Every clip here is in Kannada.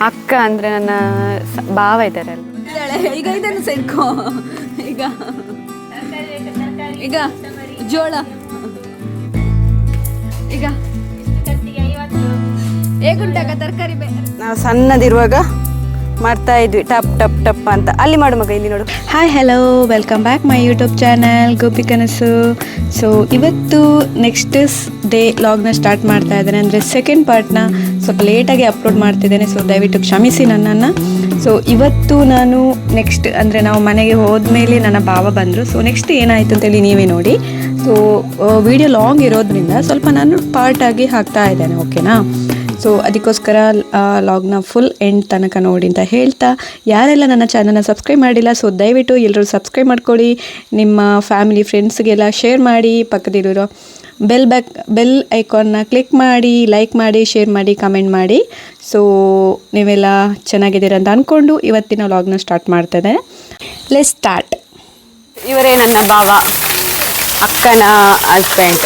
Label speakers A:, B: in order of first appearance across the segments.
A: ಅಕ್ಕ ಅಂದ್ರೆ ನನ್ನ ಭಾವ ಇದ್ದಾರೆ
B: ಈಗ ಇದನ್ನು ಸೇರ್ಕೋ. ಈಗ. ಈಗ ಜೋಳ. ಈಗ. ಹೇಗುಂಟಾಗ ತರಕಾರಿ
A: ನಾವು ಸಣ್ಣದಿರುವಾಗ ಮಾಡ್ತಾ ಇದ್ವಿ. ಟಪ್ ಟಪ್ ಟಪ್ ಅಂತ. ಅಲ್ಲಿ ಮಾಡು ಮಗ, ಇಲ್ಲಿ ನೋಡು.
C: Hi hello welcome back my YouTube channel Gopi Kanasu so ಇವತ್ತು ನೆಕ್ಸ್ಟ್ ಡೇ ಲಾಗ್ನ ಸ್ಟಾರ್ಟ್ ಮಾಡ್ತಾ ಇದ್ದೇನೆ. ಅಂದರೆ ಸೆಕೆಂಡ್ ಪಾರ್ಟ್ನ ಸ್ವಲ್ಪ ಲೇಟಾಗಿ ಅಪ್ಲೋಡ್ ಮಾಡ್ತಿದ್ದೇನೆ. ಸೊ ದಯವಿಟ್ಟು ಕ್ಷಮಿಸಿ ನನ್ನನ್ನು. ಸೊ ಇವತ್ತು ನಾನು ನೆಕ್ಸ್ಟ್ ಅಂದರೆ ನಾವು ಮನೆಗೆ ಹೋದ್ಮೇಲೆ ನನ್ನ ಭಾವ ಬಂದರು. ಸೊ ನೆಕ್ಸ್ಟ್ ಏನಾಯಿತು ಅಂತೇಳಿ ನೀವೇ ನೋಡಿ. ಸೊ ವಿಡಿಯೋ ಲಾಂಗ್ ಇರೋದ್ರಿಂದ ಸ್ವಲ್ಪ ನಾನು ಪಾರ್ಟಾಗಿ ಹಾಕ್ತಾ ಇದ್ದೇನೆ ಓಕೆನಾ ಸೊ ಅದಕ್ಕೋಸ್ಕರ ಲಾಗ್ನ ಫುಲ್ ಎಂಡ್ ತನಕ ನೋಡಿ ಅಂತ ಹೇಳ್ತಾ ಯಾರೆಲ್ಲ ನನ್ನ ಚಾನಲ್ನ ಸಬ್ಸ್ಕ್ರೈಬ್ ಮಾಡಿಲ್ಲ ಸೊ ದಯವಿಟ್ಟು ಎಲ್ಲರೂ ಸಬ್ಸ್ಕ್ರೈಬ್ ಮಾಡ್ಕೊಳ್ಳಿ. ನಿಮ್ಮ ಫ್ಯಾಮಿಲಿ ಫ್ರೆಂಡ್ಸ್ಗೆಲ್ಲ ಶೇರ್ ಮಾಡಿ ಪಕ್ಕದಲ್ಲಿರೋ ಬೆಲ್ ಬ್ಯಾಕ್ ಬೆಲ್ ಐಕಾನ್ನ ಕ್ಲಿಕ್ ಮಾಡಿ ಲೈಕ್ ಮಾಡಿ ಶೇರ್ ಮಾಡಿ ಕಮೆಂಟ್ ಮಾಡಿ. ಸೊ ನೀವೆಲ್ಲ ಚೆನ್ನಾಗಿದ್ದೀರ ಅಂತ ಅಂದ್ಕೊಂಡು ಇವತ್ತಿನ ಲಾಗ್ನ ಸ್ಟಾರ್ಟ್ ಮಾಡ್ತೇನೆ. ಲೆಸ್ ಸ್ಟಾರ್ಟ್
A: ಇವರೇ ನನ್ನ ಭಾವ ಅಕ್ಕನ ಹಸ್ಬೆಂಡ್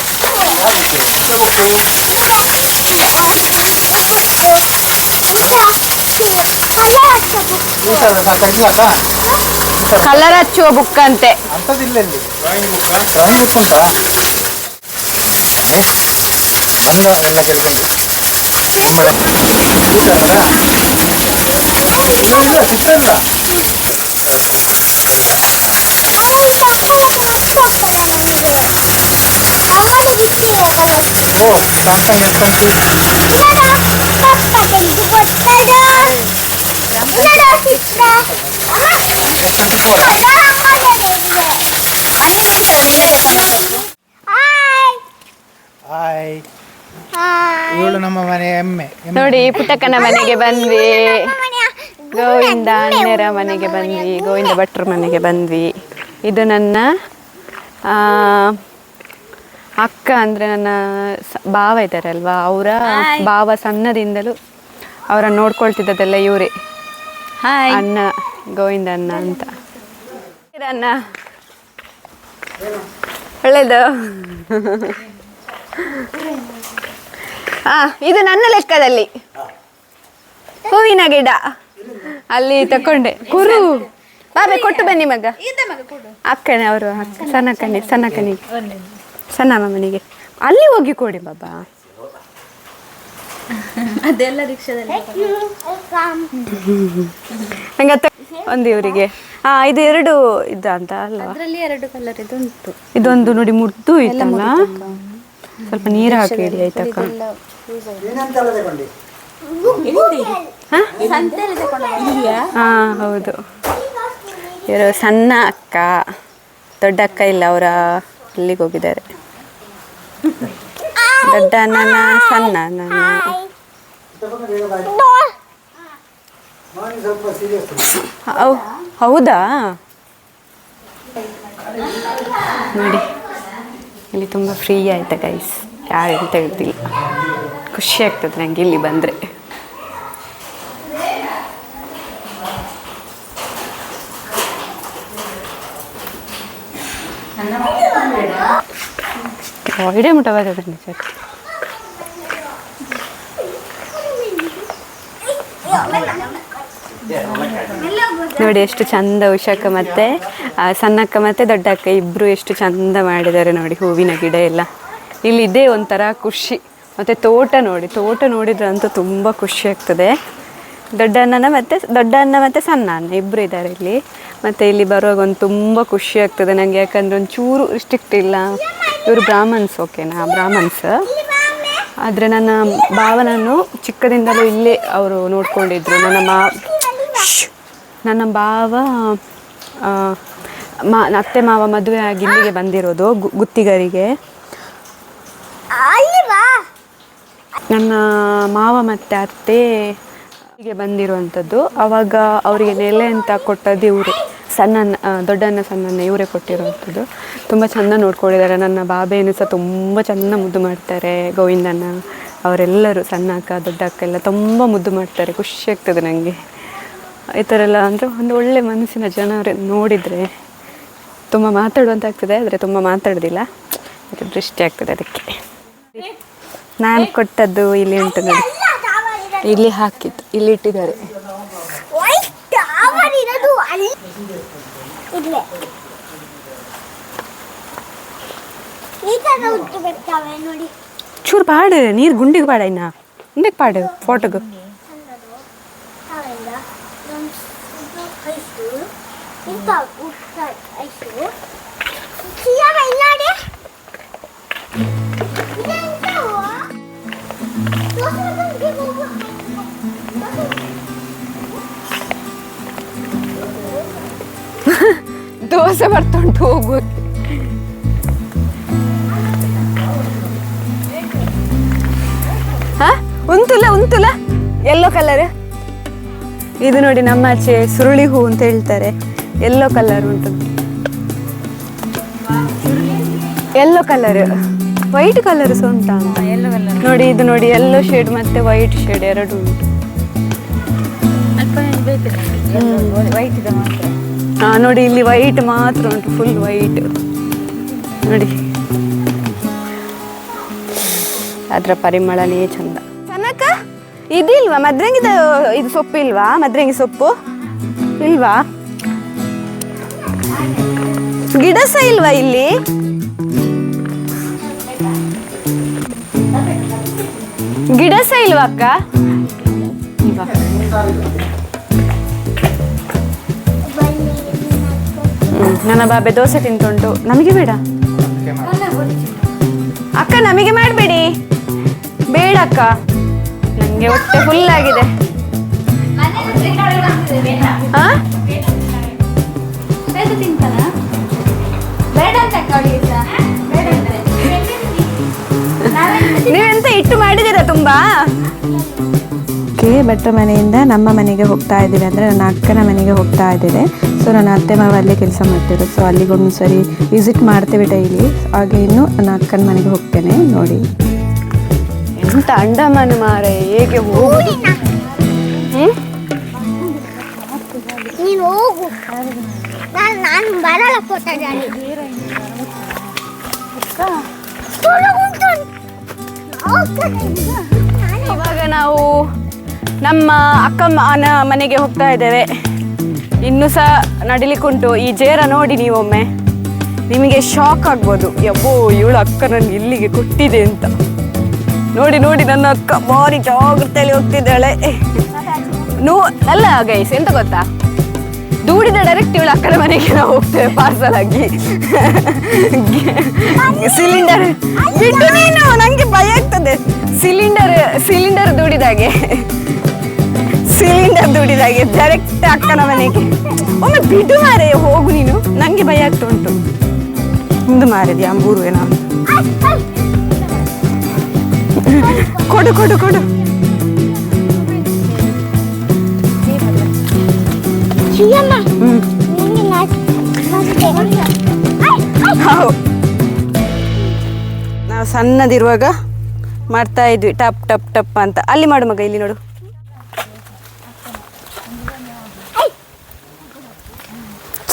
A: ಕಲರ್ ಹಚ್ಚುವ ಬುಕ್ ಅಂತೆ
D: ಅಂಥದ್ದಿಲ್ಲ ಇಲ್ಲಿ ಡ್ರಾಯಿಂಗ್ ಬುಕ್ ಡ್ರಾಯಿಂಗ್ ಬುಕ್ ಉಂಟಾ ಬಂದವನು ಎಲ್ಲ ಕೆಲಸ ಇಲ್ಲ ಚಿತ್ರ ಇಲ್ಲ ಓ ಕಾಂತ ಎಷ್ಟಂತಿ ಎಷ್ಟಂತಿ ಕೂಡ ಹಾಯ್ ಇವಳು ನಮ್ಮ ಮನೆ ಎಮ್ಮೆ ಎಮ್ಮೆ.
A: ನೋಡಿ ಪುಟ್ಟಕ್ಕನ ಮನೆಗೆ ಬಂದ್ವಿ ಗೋವಿಂದ ಅಣ್ಣರ ಮನೆಗೆ ಬಂದ್ವಿ ಗೋವಿಂದ ಭಟ್ರ ಮನೆಗೆ ಬಂದ್ವಿ. ಇದು ನನ್ನ ಅಕ್ಕ ಅಂದರೆ ನನ್ನ ಭಾವ ಇದ್ದಾರಲ್ವಾ ಅವರ ಭಾವ ಸಣ್ಣದಿಂದಲೂ ಅವರನ್ನು ನೋಡ್ಕೊಳ್ತಿದ್ದದೆಲ್ಲ ಇವರೇ.
B: ಹಾಯ್
A: ಅಣ್ಣ ಗೋವಿಂದ ಅಣ್ಣ ಅಂತ. ಅಣ್ಣ. ಒಳ್ಳೇದು. ಹಾ ಇದು ನನ್ನ ಲೆಕ್ಕದಲ್ಲಿ. ಹೂವಿನ ಗಿಡ. ಅಲ್ಲಿ ತಕೊಂಡೆ. ಕುರು. ಬಾಬೆ ಕೊಟ್ಟು ಬನ್ನಿ ಮಗ. ಅಕ್ಕನೆ ಅವರು ಸಣ್ಣ ಕಣ್ಣಿ ಸಣ್ಣ ಕಣ್ಣಿಗೆ ಸಣ್ಣ ಮಮ್ಮನಿಗೆ ಅಲ್ಲಿ ಹೋಗಿ ಕೊಡಿ ಬಾಬಾ.
B: ಅದೆಲ್ಲ ರಿಕ್ಷಾದಲ್ಲಿ
A: ಒಂದು ಇವರಿಗೆ. ಹಾ ಇದು ಎರಡು ಇದ್ದ ಅಂತ ಅಲ್ಲ
B: ಅದರಲ್ಲಿ ಎರಡು ಕಲರ್ ಇದು ಉಂಟು
A: ಇದೊಂದು ನೋಡಿ ಮುದ್ದು ಇತ್ತಲ್ಲ? ಸ್ವಲ್ಪ ನೀರು ಹಾಕಿ ಇಡಿ ಆಯ್ತಕ್ಕ. ಹಾ ಹೌದು. ಇವರು ಸಣ್ಣ ಅಕ್ಕ, ದೊಡ್ಡ ಅಕ್ಕ ಇಲ್ಲ, ಅವರ ಅಲ್ಲಿಗೆ ಹೋಗಿದ್ದಾರೆ. ದೊಡ್ಡ ಅಣ್ಣನ ಸಣ್ಣ ನನ್ನ ಹೌದಾ? ನೋಡಿ, ಇಲ್ಲಿ ತುಂಬ ಫ್ರೀ ಆಯ್ತಾ ಗೈಸ್ ಯಾರು ಎಂತ ಹೇಳ್ತಿಲ್ಲ. ಖುಷಿ ಆಗ್ತದೆ ನಂಗೆ ಇಲ್ಲಿ ಬಂದರೆ. ನೋಡಿ ಎಷ್ಟು ಚಂದ ಉಷಕ್ಕ ಮತ್ತೆ ಸಣ್ಣಕ್ಕ ಮತ್ತೆ ದೊಡ್ಡಕ್ಕ ಇಬ್ರು ಎಷ್ಟು ಚಂದ ಮಾಡಿದ್ದಾರೆ ನೋಡಿ ಹೂವಿನ ಗಿಡ ಎಲ್ಲ. ಇಲ್ಲಿ ಇದೇ ಒಂಥರ ಖುಷಿ. ಮತ್ತೆ ತೋಟ ನೋಡಿ, ತೋಟ ನೋಡಿದ್ರಂತೂ ತುಂಬ ಖುಷಿ ಆಗ್ತದೆ. ದೊಡ್ಡ ಅಣ್ಣನ ಮತ್ತೆ ದೊಡ್ಡ ಅಣ್ಣ ಮತ್ತೆ ಸಣ್ಣ ಅಣ್ಣ ಇಬ್ಬರು ಇದ್ದಾರೆ ಇಲ್ಲಿ. ಮತ್ತೆ ಇಲ್ಲಿ ಬರುವಾಗ ಒಂದು ತುಂಬ ಖುಷಿ ಆಗ್ತದೆ ನನಗೆ ಯಾಕಂದ್ರೆ ಒಂದು ಚೂರು ರಿಸ್ಟ್ರಿಕ್ಟ್ ಇಲ್ಲ. ಇವರು ಬ್ರಾಹ್ಮಣ್ಸ್ ಓಕೆನಾ ಬ್ರಾಹ್ಮಣ್ಸ್. ಆದರೆ ನನ್ನ ಭಾವನನ್ನು ಚಿಕ್ಕದಿಂದಲೂ ಇಲ್ಲೇ ಅವರು ನೋಡ್ಕೊಂಡಿದ್ರು. ನನ್ನ ಮಾ ನನ್ನ ಭಾವ ಮಾ ಅತ್ತೆ ಮಾವ ಮದುವೆ ಆಗಿ ಇಲ್ಲಿಗೆ ಬಂದಿರೋದು ಗುತ್ತಿಗರಿಗೆ. ನನ್ನ ಮಾವ ಮತ್ತು ಅತ್ತೆ ಇಲ್ಲಿಗೆ ಬಂದಿರುವಂಥದ್ದು, ಅವಾಗ ಅವರಿಗೆ ನೆಲೆ ಅಂತ ಕೊಟ್ಟದ್ದು ಇವರು. ಸಣ್ಣ ದೊಡ್ಡನ್ನ ಸಣ್ಣಣ್ಣ ಇವರೇ ಕೊಟ್ಟಿರುವಂಥದ್ದು. ತುಂಬ ಚೆಂದ ನೋಡ್ಕೊಂಡಿದ್ದಾರೆ. ನನ್ನ ಬಾಬೆಯನ್ನು ಸಹ ತುಂಬ ಚೆಂದ ಮುದ್ದು ಮಾಡ್ತಾರೆ ಗೋವಿಂದಣ್ಣ. ಅವರೆಲ್ಲರೂ ಸಣ್ಣ ಅಕ್ಕ, ದೊಡ್ಡ ಅಕ್ಕ ಎಲ್ಲ ತುಂಬ ಮುದ್ದು ಮಾಡ್ತಾರೆ. ಖುಷಿ ಆಗ್ತದೆ ನನಗೆ ಈ ಥರ ಎಲ್ಲ ಅಂದರೆ ಒಂದು ಒಳ್ಳೆ ಮನಸ್ಸಿನ ಜನರು ನೋಡಿದರೆ ತುಂಬ ಮಾತಾಡುವಂತ ಆಗ್ತದೆ, ಆದರೆ ತುಂಬ ಮಾತಾಡೋದಿಲ್ಲ. ದೃಷ್ಟಿ ಆಗ್ತದೆ ಅದಕ್ಕೆ. ನಾನು ಕೊಟ್ಟದ್ದು ಇಲ್ಲಿ ಉಂಟು ನೋಡಿ. ಇಲ್ಲಿ ಹಾಕಿತ್ತು ಇಲ್ಲಿ ಇಟ್ಟಿದ್ದಾರೆ. ಚೂರು ಪಾಡು ನೀರು ಗುಂಡಿಗೆ ಪಾಡ ಇನ್ನ. ಗುಂಡಿಗೆ ಪಾಡು ಫೋಟೋಗೆ
E: ಐಸು. ದೋಸೆ
A: ಬರ್ತುಂಟು ಹೋಗು ಹಾ? ಉಂಟುಲ ಉಂಟುಲ ಎಲ್ಲೋ ಕಲರ್ ಇದು ನೋಡಿ ನಮ್ಮ ಆಚೆ ಸುರುಳಿ ಹೂ ಅಂತ ಹೇಳ್ತಾರೆ. ಎಲ್ಲೋ ಕಲರ್ ಉಂಟು. ಎಲ್ಲೋ ಕಲರ್ ವೈಟ್ ಕಲರ್ ಸಹ ಉಂಟಾ? ಅಂತ ನೋಡಿ ಇದು ನೋಡಿ ಎಲ್ಲೋ ಶೇಡ್ ಮತ್ತೆ ವೈಟ್ ಶೇಡ್ ಎರಡು ಉಂಟು.
B: ವೈಟ್
A: ನೋಡಿ, ಇಲ್ಲಿ ವೈಟ್ ಮಾತ್ರ ಉಂಟು ಫುಲ್ ವೈಟ್ ನೋಡಿ. ಅದರ ಪರಿಮಳನೇ ಚಂದ. ಕನಕ, ಇದಿಲ್ವಾ? ಮದ್ರಂಗಿದ ಇದು ಸೊಪ್ಪು ಇಲ್ವಾ? ಮದ್ರಂಗಿ ಸೊಪ್ಪು? ಇಲ್ವಾ? ಗಿಡ ಸಹ ಇಲ್ವಾ ಇಲ್ಲಿ? ಗಿಡ ಸಹ ಇಲ್ವಾ ಅಕ್ಕ? ನನ್ನ ಬಾಬೆ ದೋಸೆ ತಿಂತುಂಟು ನಮಗೆ ಬೇಡ. ಅಕ್ಕ, ನಮಗೆ ಮಾಡಬೇಡಿ. ಬೇಡ ಅಕ್ಕ. ನನಗೆ ಹೊಟ್ಟೆ ಫುಲ್ ಆಗಿದೆ? ನೀವೆಂತ ಇಟ್ಟು ಮಾಡಿದ್ದೀರಾ ತುಂಬಾ?
C: ಓಕೆ ಭಟ್ರ ಮನೆಯಿಂದ ನಮ್ಮ ಮನೆಗೆ ಹೋಗ್ತಾ ಇದ್ದೀವಿ ಅಂದರೆ ನನ್ನ ಅಕ್ಕನ ಮನೆಗೆ ಹೋಗ್ತಾ ಇದ್ದೇನೆ. ಸೊ ನನ್ನ ಅತ್ತೆ ಮಾವ ಅಲ್ಲೇ ಕೆಲಸ ಮಾಡ್ತಿದ್ರು ಸೊ ಅಲ್ಲಿಗೊಂದು ಸರಿ ವಿಸಿಟ್ ಮಾಡ್ತೇವೆ ಡೈಲಿ ಹಾಗೆ ಇನ್ನು ನನ್ನ ಅಕ್ಕನ ಮನೆಗೆ ಹೋಗ್ತೇನೆ ನೋಡಿ.
A: ಎಂತ ಅಂಡಮಾನ ಮಾರೆ ಹೇಗೆ ಹೋಗುದು? ಹ್ಮ್?
E: ನೀನು ಹೋಗು. ನಾನು ನಾನು ಬರಲ್ಲ ಫೋಟೋ ಜಾಲಿ
A: ಇವಾಗ ನಾವು ನಮ್ಮ ಅಕ್ಕಮ್ಮನ ಮನೆಗೆ ಹೋಗ್ತಾ ಇದ್ದೇವೆ. ಇನ್ನೂ ಸಹ ನಡಿಲಿಕ್ಕುಂಟು. ಈ ಜೇರ ನೋಡಿ ನೀವೊಮ್ಮೆ. ನಿಮಗೆ ಶಾಕ್ ಆಗ್ಬೋದು. ಯಬ್ಬೋ, ಇವಳು ಅಕ್ಕ ನನ್ನ ಇಲ್ಲಿಗೆ ಕೊಟ್ಟಿದೆ ಅಂತ. ನೋಡಿ ನೋಡಿ, ನನ್ನ ಅಕ್ಕ ಭಾರಿ ಜಾಗ್ರತೆಯಲ್ಲಿ ಹೋಗ್ತಿದ್ದಾಳೆ. ನೋ, ಅಲ್ಲ ಗೈಸ್ ಎಂತ ಗೊತ್ತಾ? ದೂಡಿದ ಡೈರೆಕ್ಟ್ ಇವಳು ಅಕ್ಕನ ಮನೆಗೆ ನಾವು ಹೋಗ್ತೇವೆ ಪಾರ್ಸಲ್ ಆಗಿ. ಸಿಲಿಂಡರ್ ಬಿಟ್ಟು ನಂಗೆ ಭಯ ಆಗ್ತದೆ. ಸಿಲಿಂಡರ್ ಸಿಲಿಂಡರ್ ದುಡಿದಾಗೆ ಸಿಲಿಂಡರ್ ದುಡಿದಾಗೆ ಡೈರೆಕ್ಟ್ ಅಕ್ಕನ ಮನೆಗೆ. ಒಮ್ಮೆ ಬಿಡು ಮಾರೆ ಹೋಗು ನೀನು. ನಂಗೆ ಭಯ ಆಗ್ತಾ ಉಂಟು. ಮುಂದೆ ಮಾರಿದ್ಯಾ ಅಂಬೂರು ಏನೋ ಕೊಡು ಕೊಡು ಕೊಡು. ಹೌದು. ನಾವು ಸಣ್ಣದಿರುವಾಗ ಮಾಡ್ತಾ ಇದ್ವಿ. ಟಪ್ ಟಪ್ ಟಪ್ ಅಂತ. ಅಲ್ಲಿ ಮಾಡು ಮಗ ಇಲ್ಲಿ ನೋಡು.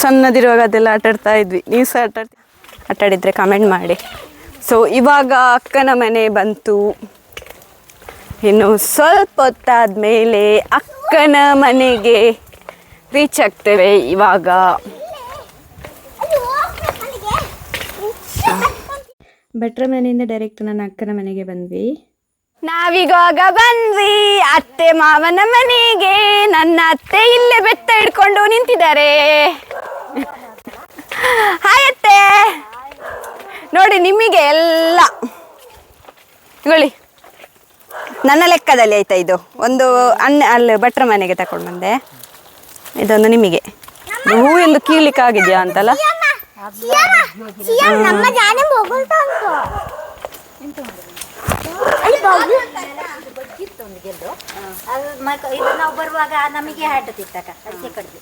A: ಸಣ್ಣದಿರುವಾಗ ಅದೆಲ್ಲ ಆಟಾಡ್ತಾ ಇದ್ವಿ. ನೀವು ಸಹ ಆಟ ಆಟಾಡಿದರೆ ಕಮೆಂಟ್ ಮಾಡಿ. ಸೊ ಇವಾಗ ಅಕ್ಕನ ಮನೆ ಬಂತು. ಇನ್ನು ಸ್ವಲ್ಪ ಹೊತ್ತಾದ ಮೇಲೆ ಅಕ್ಕನ ಮನೆಗೆ ರೀಚ್ ಆಗ್ತೇವೆ ಇವಾಗ.
C: ಭಟ್ರ ಮನೆಯಿಂದ ಡೈರೆಕ್ಟ್ ನನ್ನ ಅಕ್ಕನ ಮನೆಗೆ ಬಂದ್ವಿ.
A: ನಾವೀಗಾಗ ಬಂದ್ವಿ. ಅತ್ತೆ ಮಾವನ ಮನೆಗೆ. ನನ್ನ ಅತ್ತೆ ಇಲ್ಲೇ ಬೆತ್ತ ಹಿಡ್ಕೊಂಡು ನಿಂತಿದ್ದಾರೆ. ಹಾಯ್ ಅತ್ತೆ. ನೋಡಿ ನಿಮಗೆ ಎಲ್ಲ. ಇಗೊಳ್ಳಿ. ನನ್ನ ಲೆಕ್ಕದಲ್ಲಿ ಆಯ್ತಾ ಇದು? ಒಂದು ಅನ್ನ ಅಲ್ಲಿ ಭಟ್ರ ಮನೆಗೆ ತಕೊಂಡು ಬಂದೆ. ಇದೊಂದು ನಿಮಗೆ. ಹೂ ಎಂದು ಕೀಳ್ಲಿಕ್ಕೆ ಆಗಿದೆಯಾ ಅಂತಲ್ಲ?
B: ಬರುವಾಗ ನಮಗೆ ಹಾಟತಿತ್ತಕ ಅದಕ್ಕೆ ಕಡ್ದು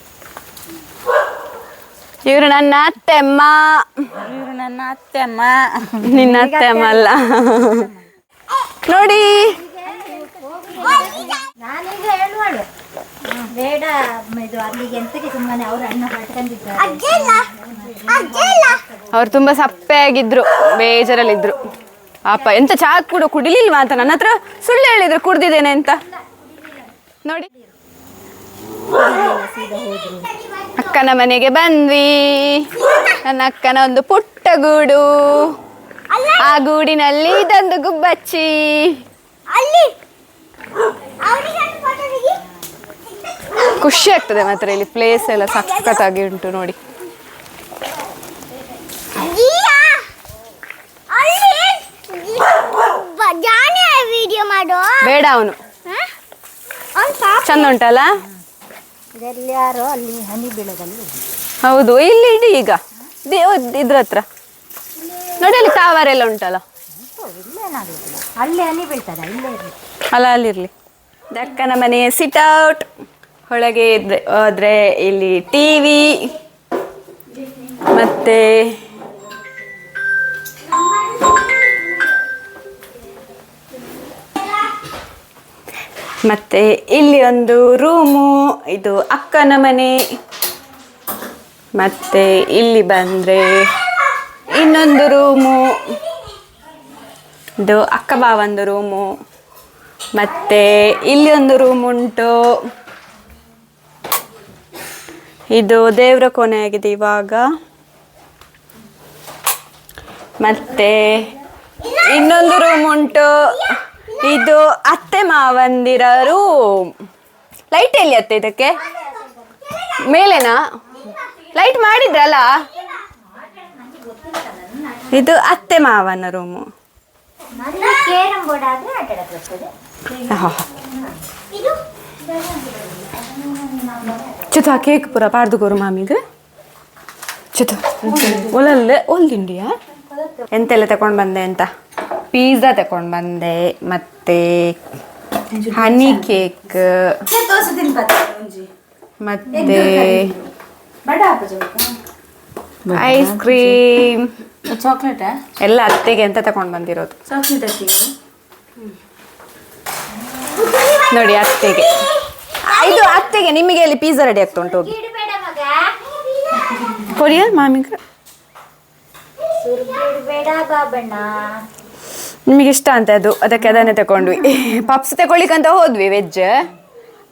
A: ಇವರು ನನ್ನ ಅತ್ತೆಮ್ಮ. ಇವ್ರು
B: ಇವರು ನನ್ನ ಅತ್ತೆ ಅಮ್ಮ
A: ನಿನ್ನ ಅತ್ತೆಮ್ಮ ಅಲ್ಲ. ನೋಡಿ.
B: ನಾನೀಗ ಹೇಳುವಳು. ಬೇಡ ಇದು ಅಲ್ಲಿಗೆ ಎಂತಕ್ಕೆ ಸುಮ್ಮನೆ ಅವ್ರ ಅಣ್ಣ
A: ತುಂಬಾ ಸಪ್ಪೆ ಆಗಿದ್ರು ಬೇಜಾರಲ್ಲಿದ್ರು. ಅಪ್ಪ ಎಂತ ಚಾ ಕೂಡ ಕುಡಿಲಿಲ್ವಾ ಅಂತ ನನ್ನ ಹತ್ರ ಸುಳ್ಳು ಹೇಳಿದ್ರು ಕುಡ್ದಿದ್ದೇನೆ ಅಂತ. ನೋಡಿ. ಅಕ್ಕನ ಮನೆಗೆ ಬಂದ್ವಿ. ನನ್ನ ಅಕ್ಕನ ಒಂದು ಪುಟ್ಟ ಗೂಡು. ಆ ಗೂಡಿನಲ್ಲಿ ಇದೊಂದು ಗುಬ್ಬಚ್ಚಿ. ಖುಷಿ ಆಗ್ತದೆ ಮಾತ್ರ ಇಲ್ಲಿ ಪ್ಲೇಸ್ ಎಲ್ಲ ಸಖತ್ತಾಗಿ ಉಂಟು ನೋಡಿ. ಬೇಡ ಅವನು. ಚಂದ ಉಂಟಲ್ಲ?
B: ಅಲ್ಲಿ ಹನಿ ಬೀಳೋದಲ್ಲಿ
A: ಹೌದು ಇಲ್ಲಿ ಇಡಿ ಈಗ. ಇದ್ರ ಹತ್ರ. ನೋಡಿ ಅಲ್ಲಿ ತಾವರೆ ಎಲ್ಲ ಉಂಟಲ್ಲ?
B: ಅಲ್ಲಿ ಹನಿ ಬೀಳ್ತದ ಇಲ್ಲೇ ಇರಲಿ.
A: ಅಲ್ಲ ಅಲ್ಲಿರ್ಲಿ. ದಕ್ಕನ ಮನೆಯ ಸಿಟ್ ಔಟ್ ಒಳಗೆ ಹೋದ್ರೆ ಇಲ್ಲಿ ಟಿವಿ ಮತ್ತೆ ಮತ್ತೆ ಇಲ್ಲಿ ಒಂದು ರೂಮು, ಇದು ಅಕ್ಕನ ಮನೆ. ಮತ್ತೆ ಇಲ್ಲಿ ಬಂದ್ರೆ ಇನ್ನೊಂದು ರೂಮು. ಇದು ಅಕ್ಕ ಬಾವಂದು ರೂಮು. ಮತ್ತೆ ಇಲ್ಲಿ ಒಂದು ರೂಮ್ ಉಂಟು. ಇದು ದೇವರ ಕೋಣೆ ಆಗಿದೆ ಇವಾಗ. ಮತ್ತೆ ಇನ್ನೊಂದು ರೂಮ್ ಉಂಟು. ಇದು ಅತ್ತೆ ಮಾವಂದಿರರು ಲೈಟ್ ಎಲ್ಲಿ ಅತ್ತೆ ಇದಕ್ಕೆ? ಮೇಲೆನಾ? ಲೈಟ್ ಮಾಡಿದ್ರಲ್ಲ? ಇದು ಅತ್ತೆ ಮಾವನ ರೂಮು ಚುತ ಕೇಕ್ ಪೂರ ಪಾಡ್ದು ಕೋರು ಮಾಮಿಗೆ. ಚಿತು ಒಲಲ್ಲೇ ಒಲ್ದಿಂಡಿಯಾ ಎಂತೆಲ್ಲ ತಗೊಂಡು ಬಂದೆ ಅಂತ? ಪಿಜ್ಜಾ ತಗೊಂಡು ಬಂದೆ ಮತ್ತೆ ಹನಿ ಕೇಕ್ ಮತ್ತೆ ಐಸ್ ಕ್ರೀಮ್
B: ಚಾಕ್ಲೇಟ್
A: ಎಲ್ಲ ಅತ್ತೆಗೆ ಅಂತ ತಗೊಂಡು ಬಂದಿರೋದು.
B: ಚಾಕ್ಲೇಟ್
A: ನೋಡಿ ಅತ್ತೆಗೆ. ಇದು ಅತ್ತೆಗೆ ನಿಮಗೆ ಅಲ್ಲಿ ಪಿಜ್ಜಾ ರೆಡಿ ಆಗ್ತಾ ಉಂಟು ಹೋಗಿ.
B: ಕೊರಿಯರ್ ಮಗ
A: ಕೊರಿಯಾ ಮಾಮಿಗೆ ನಿಮಗೆ ಇಷ್ಟ ಅಂತ ಅದು. ಅದಕ್ಕೆ ಅದನ್ನೇ ತಗೊಂಡ್ವಿ ಪಪ್ಸ್ ತಗೊಳ್ಳಿಕ್ಕಂತ ಹೋದ್ವಿ ವೆಜ್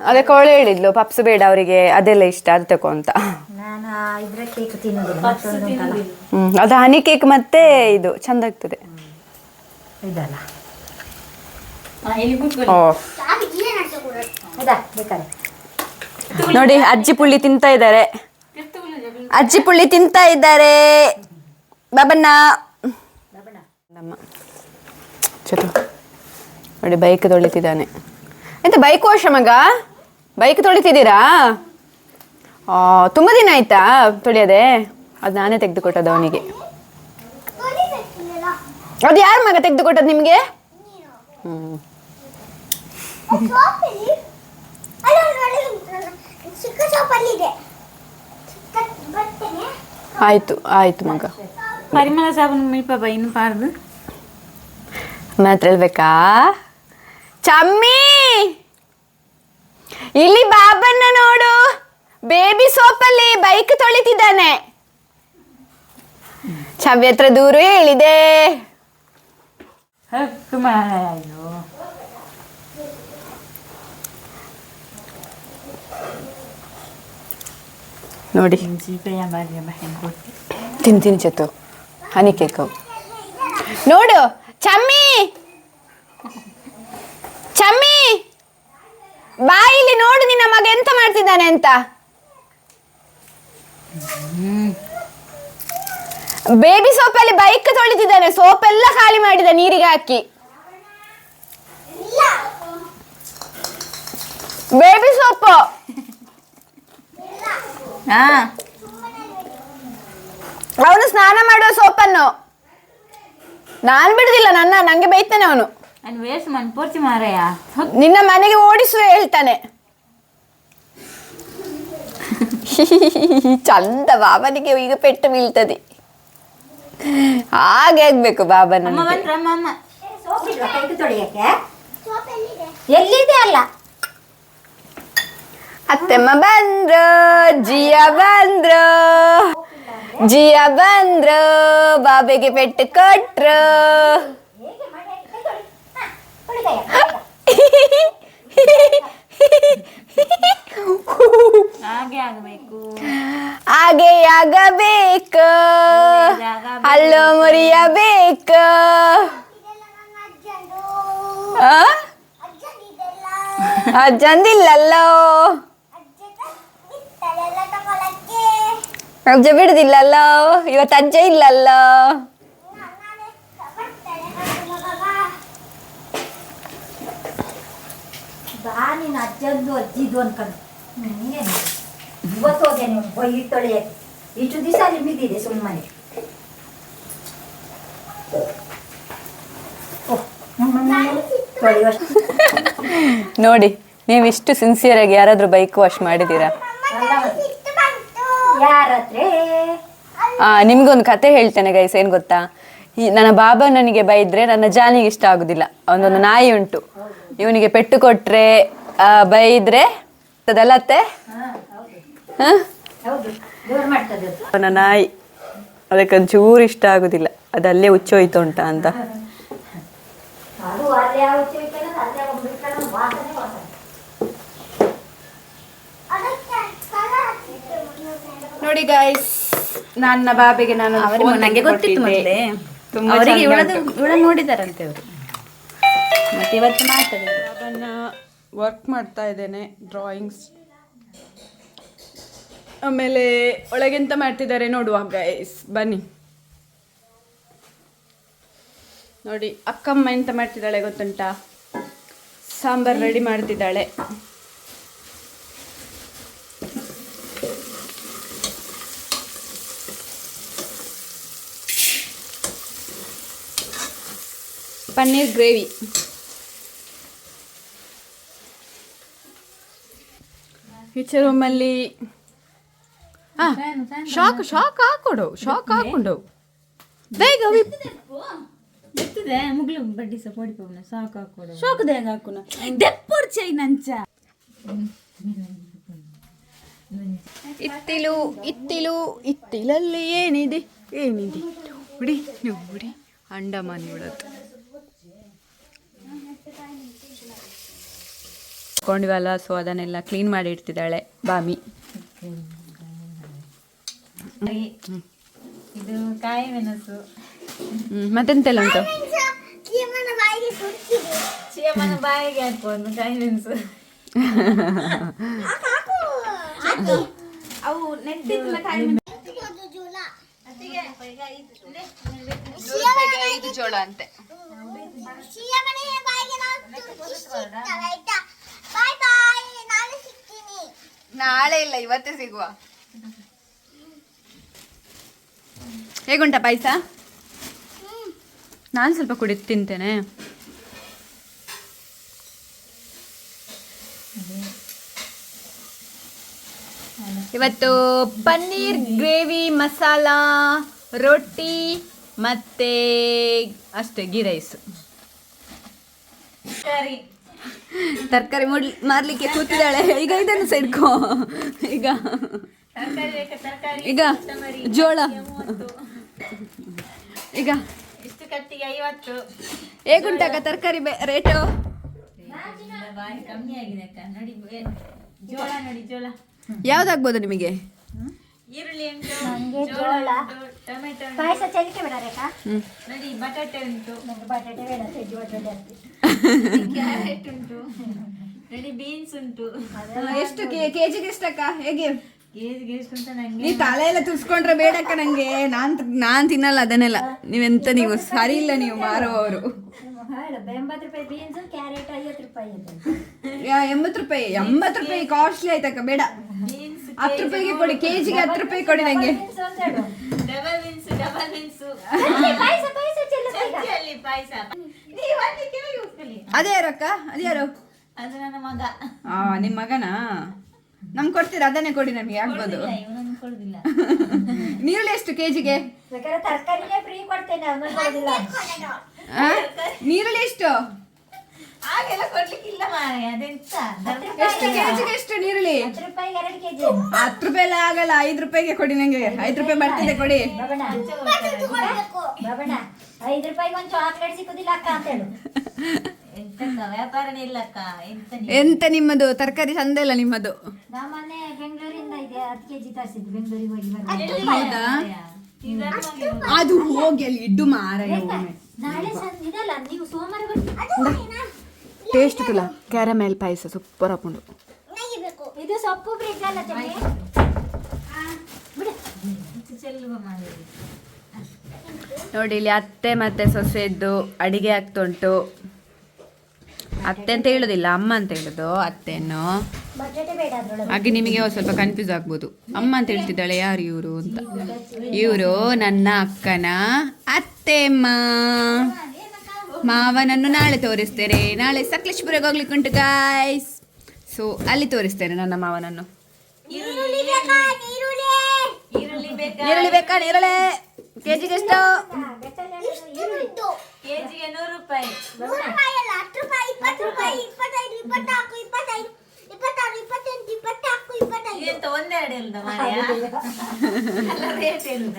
A: ಅದಕ್ಕೆ ಅವಳು ಹೇಳಿದ್ಲು ಪಪ್ಸ್ ಬೇಡ ಅವರಿಗೆ ಅದೆಲ್ಲ ಇಷ್ಟ ಅದು ತಗೋ ಹ್ಮ್ ಅದು ಹನಿ ಕೇಕ್ ಮತ್ತೆ ಇದು ಚಂದ ಆಗ್ತದೆ. ನೋಡಿ ಅಜ್ಜಿ ಪುಳ್ಳಿ ತಿಂತಾ ಇದ್ದಾರೆ. ಅಜ್ಜಿ ಪುಳ್ಳಿ ತಿಂತಾ ಇದ್ದಾರೆ. ಬಾಬಣ್ಣ ನಮ್ಮ ಚತು ನೋಡಿ ಬೈಕ್ ತೊಳಿತಿದ್ದಾನೆ. ಎಂತ ಬೈಕ್ ವಾಶ ಮಗ? ಬೈಕ್ ತೊಳಿತಿದ್ದೀರಾ? ತುಂಬ ದಿನ ಆಯ್ತಾ ತೊಳಿಯೋದೆ? ಅದು ನಾನೇ ತೆಗೆದುಕೊಟ್ಟದ್ದು ಅವನಿಗೆ. ಅದು ಯಾರು ಮಗ ತೆಗೆದುಕೊಟ್ಟದ್ದು ನಿಮಗೆ?
E: ಸೋಪಲ್ಲಿ
A: ಆಯಿತು ಆಯಿತು ಮಗ.
F: ಪರಿಮಳ ಸಾಬೂನು ಮೀಪ ಇನ್ನು ಪಾರ್ದು
A: ಮಾತ್ರ ಹೇಳ್ಬೇಕಾ ಚಮ್ಮಿ! ಇಲ್ಲಿ ಬಾಬನ್ನ ನೋಡು. ಬೇಬಿ ಸೋಪಲ್ಲಿ ಬೈಕ್ ತೊಳಿತಿದ್ದಾನೆ. ಚವ್ಯ ಹತ್ರ ದೂರ ಹೇಳಿದೆ. ನೋಡಿ. ತಿಂತೀನಿ ಚತು ಹನಿ ಕೇಕು ನೋಡು ಚಮ್ಮಿ ಚಮ್ಮಿ ಬಾ ಇಲ್ಲಿ ನೋಡು ನಿನ್ನ ಮಗ ಎಂತ ಮಾಡ್ತಿದ್ದಾನೆ ಅಂತ. ಬೇಬಿ ಸೋಪಲ್ಲಿ ಬೈಕ್ ತೊಳಿತಿದ್ದಾನೆ ಸೋಪ್ ಎಲ್ಲ ಖಾಲಿ ಮಾಡಿದ ನೀರಿಗೆ ಹಾಕಿ. Baby soap.
F: ಹಾ.
A: ಅವನು ಸ್ನಾನ ಮಾಡುವ ಸೋಪನ್ನು. ನಾನು ಬಿಡುದಿಲ್ಲ ನನ್ನ ನಂಗೆ ಬೈತಾನೆ ಅವನು.
F: ವೇಸ್ಟ್ ಪೋರ್ಚಿ ಮಾರಯ್ಯ?
A: ನಿನ್ನ ಮನೆಗೆ ಓಡಿಸುವ ಹೇಳ್ತಾನೆ. ಚಂದ ಬಾಬನಿಗೆ ಈಗ ಪೆಟ್ಟು ಬೀಳ್ತದೆ. ಹಾಗೆ ಆಗ್ಬೇಕು ಬಾಬನ
F: ಅಮ್ಮ ಬಂದ್ರ ಅಮ್ಮ ಅಮ್ಮ.
B: ಎಲ್ಲಿದೆ ಅಲ್ಲ?
A: ಅತ್ತೆಮ್ಮ ಬಂದ್ರು ಜಿಯ ಬಂದ್ರು. ಜಿಯ ಬಂದ್ರ ಬಾಬೆಗೆ ಪೆಟ್ಟು ಕೊಟ್ರು.
B: ಹೇಗೆ
F: ಆಗಬೇಕು.
A: ಅಲ್ಲೋ ಮುರಿಯಬೇಕು. ಅಜ್ಜಂದಿಲ್ಲಲ್ಲೋ? ಅಜ್ಜ ಬಿಡುದಿಲ್ಲಲ್ಲ? ಇವತ್ತು ಅಜ್ಜ ಇಲ್ಲಲ್ಲೋ?
B: ಇಷ್ಟು ದಿವಸ ಅಲ್ಲಿ ಬಿದ್ದಿದೆ ಸುಮ್ಮನೆ
A: ನೋಡಿ ನೀವು ಇಷ್ಟು ಸಿನ್ಸಿಯರ್ ಆಗಿ ಯಾರಾದ್ರೂ ಬೈಕ್ ವಾಶ್ ಮಾಡಿದ್ದೀರಾ?
E: ಸಿಟ್ಟು
A: ಆ, ನಿಮ್ಗೊಂದು ಕತೆ ಹೇಳ್ತೇನೆ ಗೈಸ್ ಏನ್ ಗೊತ್ತಾ? ಈ ನನ್ನ ಬಾಬಾ ನನಗೆ ಬೈದ್ರೆ ನನ್ನ ಜಾನಿಗೆ ಇಷ್ಟ ಆಗುದಿಲ್ಲ. ಅವನೊಂದು ನಾಯಿ ಉಂಟು. ಇವನಿಗೆ ಪೆಟ್ಟು ಕೊಟ್ರೆ ಆ, ಬೈದ್ರೆ ಅದಲ್ಲತ್ತೆ ಹ?
B: ಹೌದು. ಜೋರು ಮಾಡ್ತದೆ ಅದು.
A: ಅವನ ನಾಯಿ ಅದಕ್ಕೆ ಚೂರು ಇಷ್ಟ ಆಗುದಿಲ್ಲ. ಅದಲ್ಲೇ ಹುಚ್ಚೋಯ್ತು ಉಂಟ ಅಂತ.
B: ಅದು ಅಲ್ಲೇ ಯಾವ ವಾಸನೆ.
A: ನೋಡಿ ಗಾಯ್ಸ್ ನನ್ನ ಬಾಬಿಗೆ ನಾನು
F: ನಂಗೆ ಗೊತ್ತಿತ್ತು ಮೊದಲೇ. ಅವರಿಗೆ ಇವಳದು ಇವಳ ನೋಡಿದಾರಂತೆ ಅವರು. ಮತ್ತೆ ಇವತ್ತು ಮಾಡ್ತಾರೆ.
A: ವರ್ಕ್ ಮಾಡ್ತಾ ಇದ್ದೇನೆ ಡ್ರಾಯಿಂಗ್ಸ್ ಆಮೇಲೆ ಒಳಗೆಂತ ಮಾಡ್ತಿದ್ದಾರೆ ನೋಡುವ ಗೈಸ್ ಬನ್ನಿ. ನೋಡಿ ಅಕ್ಕಮ್ಮ ಎಂತ ಮಾಡ್ತಿದ್ದಾಳೆ ಗೊತ್ತುಂಟಾ? ಸಾಂಬಾರ್ ರೆಡಿ ಮಾಡ್ತಿದ್ದಾಳೆ. ಪನ್ನೀರ್ ಗ್ರೇವಿ ಈಚೆ ರೂಮಲ್ಲಿ ಶಾಕ್ ಶಾಕ್ ಹಾಕೊಡು ಶಾಕ್ ಹಾಕೊಂಡು ಬೇಗ ವಿಪ್
F: ಗೊತ್ತಿದೆ ಮುಗ್ಲು ಬಡ್ಡಿ ಸಹ ಪಡಿಪವನ ಸಾಕು ಹಾಕೋಡು ಶೋಕದ ಹೆಂಗ ಹಾಕುನ ದೆಪ್ಪುರ್ ಚೈ ನಂಚ
A: ಇತ್ತಿಲು ಇತ್ತಿಲು ಇತ್ತಿಲಲ್ಲಿ ಏನಿದೆ ಏನಿದೆ ನೋಡಿ ನೋಡಿ ಅಂಡಮಾನ್ ಇವಳತ್ತು ಕೊಂಡಿವಲ್ಲ ಸೊ ಅದನ್ನೆಲ್ಲ ಕ್ಲೀನ್ ಮಾಡಿ ಇಡ್ತಿದ್ದಾಳೆ ಬಾಮಿ.
F: ಇದು ಕಾಯಿ ಮೆಣಸು.
A: ಮತ್ತೆಂತೆಲ್ಲ ಉಂಟು?
F: ಚೀಮನ ಬಾಯಿಗೆ ಹಾಕೋದು ಕಾಯಿ ಮೆಣಸು. ಅವು ಕಾಯಿ ಮೆಣಸು.
A: ಜೋಳ. ಅಂತೆ
E: ಶಿಯಮನೆ ಬಾಯಿಗೆ ನಾವು ಸುಡ್ತಾಳೆ ಆಯ್ತಾ ಬಾಯ್ ಬಾಯ್ ನಾಳೆ ಸಿಗ್ತೀನಿ
A: ನಾಳೆ ಇಲ್ಲ, ಇವತ್ತೇ ಸಿಗುವ. ಹೇಗುಂಟ ಪಾಯಸ? ನಾನು ಸ್ವಲ್ಪ ಕುಡಿ ತಿಂತೇನೆ. ಇವತ್ತು ಪನ್ನೀರ್ ಗ್ರೇವಿ ಮಸಾಲ, ರೊಟ್ಟಿ ಮತ್ತೆ ಅಷ್ಟೇ, ಗೀ ರೈಸ್.
F: ಸರಿ.
A: ತರಕಾರಿ ಮುಡ್ ಮಾರ್ಲಿಕ್ಕೆ ಕೂತಿದ್ದಾಳೆ. ಈಗ ಇದನ್ನು ಸೇರ್ಕೋ ಈಗ. ಈಗ ಜೋಳ. ಈಗ. ಹೇಗುಂಟಾಗ ತರಕಾರಿ ರೇಟು? ಯಾವ್ದಾಗ್ಬೋದು ನಿಮಗೆ?
F: ಈರುಳ್ಳಿ ಉಂಟು ಜೋಳ. ಟೊಮೆಟೊ
B: ಪಾಯಸ ಚಲಿಕೆ ಬೇಡ ರೇಖಾ.
F: ನೋಡಿ ಬಟಾಟೆ ಉಂಟು.
B: ನಂಗೆ ಬಟಾಟೆ ಬೇಡ ಸಜ್ಜಿ ಬಟಾಟೆ
F: ಕ್ಯಾರೆಟ್ ಉಂಟು. ನೋಡಿ ಬೀನ್ಸ್ ಉಂಟು.
A: ಎಷ್ಟು ಕೆಜಿಗೆ ಎಷ್ಟಕ್ಕ? ಹೇಗೆ?
F: ಕೇಜಿಗೆ ಎಷ್ಟು ಅಂತ ನಂಗೆ
A: ನೀ ತಲೆ ಎಲ್ಲ ತುರ್ಸ್ಕೊಂಡ್ರೆ ಬೇಡಕ್ಕ ನಂಗೆ. ನಾನ್ ನಾನ್ ತಿನ್ನಲ್ಲ ಅದನ್ನೆಲ್ಲ. ನೀವೆಂತ ನೀವು ಸರಿ ಇಲ್ಲ ನೀವು ಮಾರುವವರು.
B: ಎಂಬತ್ತು ರೂಪಾಯಿ ಬೀನ್ಸ್ ಕ್ಯಾರೆಟ್ ಐವತ್ತು ರೂಪಾಯಿ
A: ಎಂಬತ್ತು ರೂಪಾಯಿ ಎಂಬತ್ತು ರೂಪಾಯಿ ಕಾಸ್ಟ್ಲಿ ಆಯ್ತಕ್ಕ ಬೇಡ.
F: ಬೀನ್ಸ್
A: ಹತ್ತು ರೂಪಾಯಿಗೆ ಕೊಡಿ ಕೆಜಿಗೆ ಹತ್ತು ರೂಪಾಯಿ ಕೊಡಿ ನಂಗೆ. ಅದೇ ಯಾರಕ್ಕ ಅದ್ಯಾರು
F: ಅದು ನನ್ನ ಮಗ.
A: ಆ ನಿಮ್ ಮಗನಾ? ನಮ್ ಕೊಡ್ತೀರಾ? ಅದನ್ನೇ ಕೊಡಿ ನಮ್ಗೆ ಆಗ್ಬೋದು. ನೀರುಳ್ಳಿ ಎಷ್ಟು ಕೆಜಿಗೆ? ನೀರುಳ್ಳಿ ಎಷ್ಟು?
F: ಹಾಗೆಲ್ಲ ಕೊಡ್ಲಿಕ್ಕಿಲ್ಲ ಮಾರೆ ಅದೆಂತ?
A: ಎಷ್ಟು ಕೆಜಿಗೆ ಎಷ್ಟು ನೀರುಳ್ಳಿ
B: ಹತ್ತು ರೂಪಾಯಿಗೆ ಎರಡು ಕೆಜಿ
A: ಹತ್ತು ರೂಪಾಯಿ ಎಲ್ಲ ಆಗಲ್ಲ ಐದು ರೂಪಾಯಿಗೆ ಕೊಡಿ ನಂಗೆ. ಐದು ರೂಪಾಯಿ ಬರ್ತಿದೆ ಕೊಡಿ.
B: ಬಾಬಣ್ಣ ಬಾಬಣ್ಣ. ಐದು ರೂಪಾಯಿಗೆ ಒಂದು ಚಾಕ್ಲೇಟ್ ಸಿಕ್ಕುದಿಲ್ಲ ಅಕ್ಕ ಅಂತ ಹೇಳು. ವ್ಯಾಪಾರನೇ ಎಂತ ನೀವು?
A: ಎಂತ ನಿಮ್ಮದು? ತರಕಾರಿ ಚಂದ ಇಲ್ಲ ನಿಮ್ಮದು?
B: ಬೆಂಗಳೂರಿಂದ ಇದೆ ಹತ್ತು ಕೆಜಿ ತರಿಸಿದ್ದು ಬೆಂಗಳೂರಿಗೆ ಹೋಗಿ.
A: ಹೌದಾ ಅದು ಹೋಗಿ ಅಲ್ಲಿ ಇಡ್ಡು ಮಾರಾಯ ಒಮ್ಮೆ.
B: ನಾಳೆ ಸಂಜೆ ಇದಲ್ಲ ನೀವು ಸೋಮವಾರ ಬರ್ತೀರಾ?
A: ಟೇಸ್ಟ್ ಇಲ್ಲ ಕ್ಯಾರಮೆಲ್ ಪಾಯಸ ಸೂಪರ್ ಹಾಕೊಂಡು
B: ಇದು ಸೊಪ್ಪು
A: ನೋಡಿ ಇಲ್ಲಿ ಅತ್ತೆ ಮತ್ತೆ ಸೊಸೆದ್ದು ಅಡಿಗೆ ಆಗ್ತುಂಟು. ಅತ್ತೆ ಅಂತ ಹೇಳುದಿಲ್ಲ ಅಮ್ಮ ಅಂತ ಹೇಳುದು ಅತ್ತೆಯನ್ನು.
B: ಬಟಾಟೆ ಬೇಡ ಅದ್ರೊಳಗೆ.
A: ಹಾಗೆ ನಿಮಗೆ ಒಂದ್ ಸ್ವಲ್ಪ ಕನ್ಫ್ಯೂಸ್ ಆಗ್ಬೋದು. ಅಮ್ಮ ಅಂತ ಹೇಳ್ತಿದ್ದಾಳೆ ಯಾರು ಇವರು ಅಂತ? ಇವರು ನನ್ನ ಅಕ್ಕನ ಅತ್ತೆಮ್ಮ. ಮಾವನನ್ನು ನಾಳೆ ತೋರಿಸ್ತೇನೆ. ನಾಳೆ ಸಕಲೇಶ್ಪುರಕ್ಕೆ ಹೋಗ್ಲಿಕ್ಕೆ ಉಂಟು ಗಾಯ್ಸ್ ಸೊ ಅಲ್ಲಿ ತೋರಿಸ್ತೇನೆ ನನ್ನ ಮಾವನನ್ನು.
B: ಈರುಳ್ಳಿ ಬೇಕಾ?
A: ಈರುಳ್ಳಿ. ಕೆಜಿಗೆ ಎಷ್ಟು?
B: ಕೆಜಿಗೆ ನೂರು ರೂಪಾಯಿ. ಎಂತ ಒಂದೆರಡು ಇಲ್ದ ಮಾರ್ರೆ? ಅಲ್ಲ ರೇಟ್ ಇಲ್ದ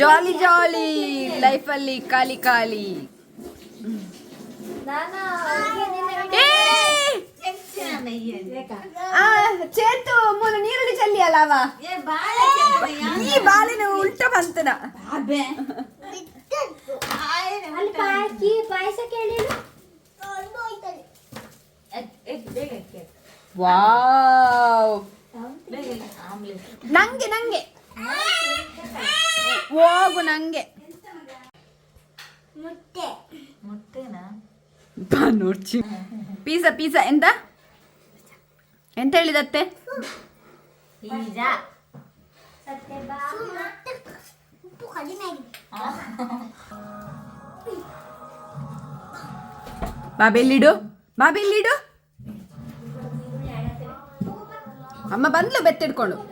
A: ಜಾಲಿ ಜಾಲಿ ಲೈಫಲ್ಲಿ ಖಾಲಿ ಖಾಲಿ. ಚೇತು ಮೂಲ ನೀರುಳ್ಳಿ ಚಲ್ಲಿ ಅಲ್ಲವಾ ಬಾಲಿನ ಉಲ್ಟ ಬಂತನ. ವಾವ್.
B: ಆಮ್ಲೆಟ್.
A: ನಂಗೆ ನಂಗೆ. ಹೋಗು ನಂಗೆ.
B: ಮುಟ್ಟೆನಾ
A: ಬಾ ನೋಡ್ಚಿ. ಪೀಸಾ ಪೀಸಾ ಎಂತ? ಎಂತ ಹೇಳಿದತ್ತೆ?
B: ಪಿಜ್ಜಾ
E: ಉಪ್ಪು ಕಡಿಮೆ
A: ಬಾಬೆಲ್ಲಿಡು ಬಾಬೆಲ್ಲಿಡು ಅಮ್ಮ ಬಂದ್ಲು ಬೆತ್ತಿಡ್ಕೊಂಡು.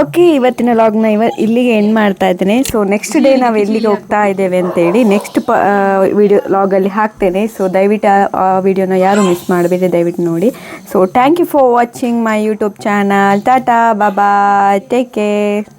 C: ಓಕೆ ಇವತ್ತಿನ ಲಾಗ್ನ ಇವ ಇಲ್ಲಿಗೆ ಎಂಡ್ ಮಾಡ್ತಾ ಇದ್ದೇನೆ. ಸೊ ನೆಕ್ಸ್ಟ್ ಡೇ ನಾವು ಎಲ್ಲಿಗೆ ಹೋಗ್ತಾ ಇದ್ದೇವೆ ಅಂತೇಳಿ ನೆಕ್ಸ್ಟ್ ಪ ವಿಡಿಯೋ ಲಾಗಲ್ಲಿ ಹಾಕ್ತೇನೆ. ಸೊ ದಯವಿಟ್ಟು ಆ- ವಿಡಿಯೋನ ಯಾರು ಮಿಸ್ ಮಾಡಬೇಡಿ ದಯವಿಟ್ಟು ನೋಡಿ. So thank you for watching my YouTube channel tata Baba take care